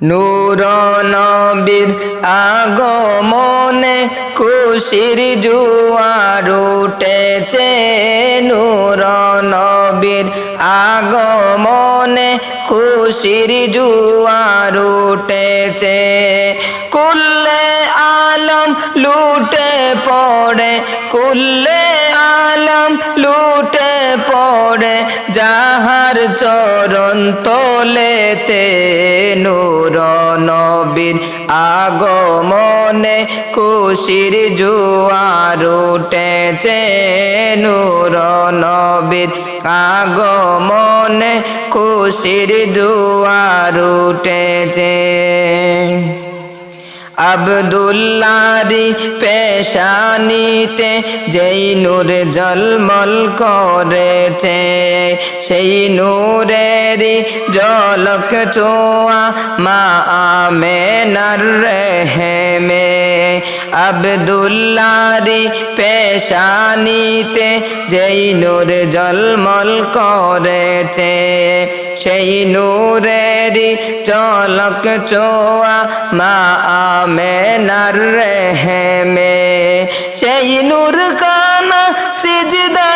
নূর নবীর আগমনে খুশির জুয়ার উঠেছে। নূর নবীর আগমনে খুশির জুয়ার উঠেছে। কুল্লে আলম লুটে পড়ে, কুল্লে চরণ তোলেতে নূর নবীর আগমনে খুশির জুয়ার উঠেছে নূর নবীর আগমনে খুশির জুয়ার উঠেছে। আবদুল্লারি পেশানিতে যেই নূর জলমল করেছে সেই নূরেরই জলক চোয়া মা আমেনার রেহেমে। আবদুল্লারি পেশানিতে যেই নূর জলমল করেছে, সেই নূরেরই চলক চোয়া মা আমেনার রেহেমে। সেই নূর কানা সিজদায়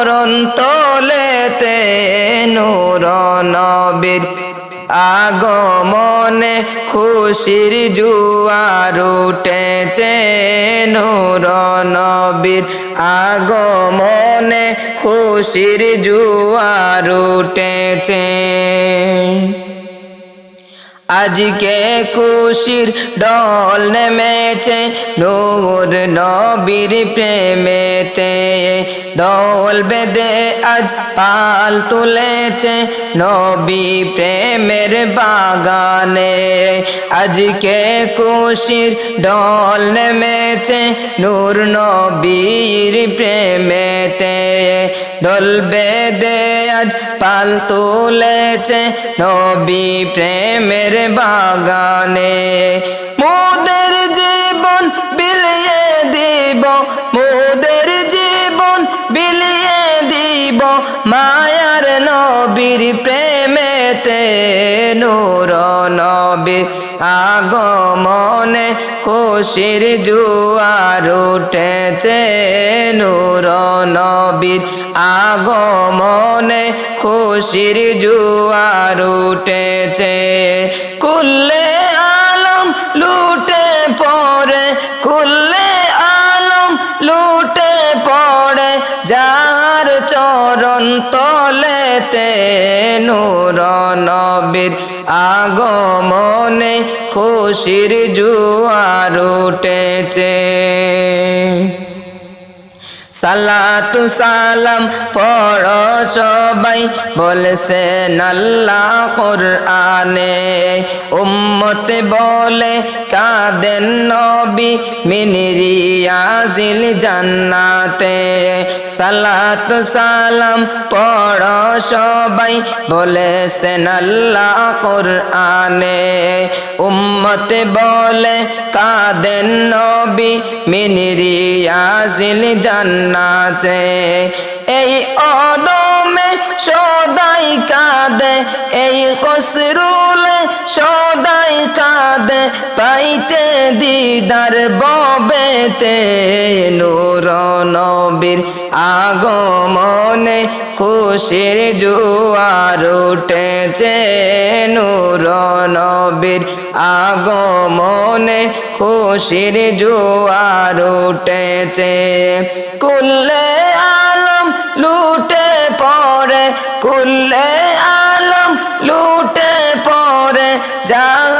চরণ তোলেতে নূর নবীর আগমনে খুশির জুয়ার উঠেছে নূর নবীর আগমনে খুশির জুয়ার উঠেছে। আজকে খুশির ডল নেমেছে নূর নবীর প্রেমেতে। দল বেদে আজ পাল তুলেছে নবী প্রেমের বাগানে। আজকে খুশির ডল নেমেছে নূর নবীর প্রেমেতে। দল বেদে আজ পাল তুলেছে নবী প্রেমের বাগানে। মোদের জীবন বিলিয়ে দিব, মোদের জীবন বিলিয়ে দিব, মায়ার নবীর প্রেমেতে নূর নবীর আগমনে খুশির জুয়ার উঠেছে নূর নবীর আগমনে খুশির জুয়ার উঠেছে। কুল্লে আলম লুটে যার চরণ তলেতে নূর নবীর আগমনে খুশির জুয়ার উঠেছে। সালাতু সালাম পড়ো সবাই বলছে, নাল্লা কোরআনে। উম্মতে বলে, কাদেন নবী মিনিরিয়াজিল জান্নাতে। সালাতু সালাম পড় সবাই বলেছে নাল্লা কোরআনে। উম্মতে বলে কাদেন নবী? মিনিরিয়াজিল জান্নাতে। এই অদমে সদাই কাঁদে, এই খসরুলে সদাই কাঁদে। পাইতে দিদার ববেতে। নূর নবীর আগমনে খুশির জুয়ার উঠেছে। নূর নবীর আগমনে খুশির জুয়ার উঠেছে। কুল্লে আলম লুটে পড়ে, কুল্লে আলম লুটে পড়ে যাহার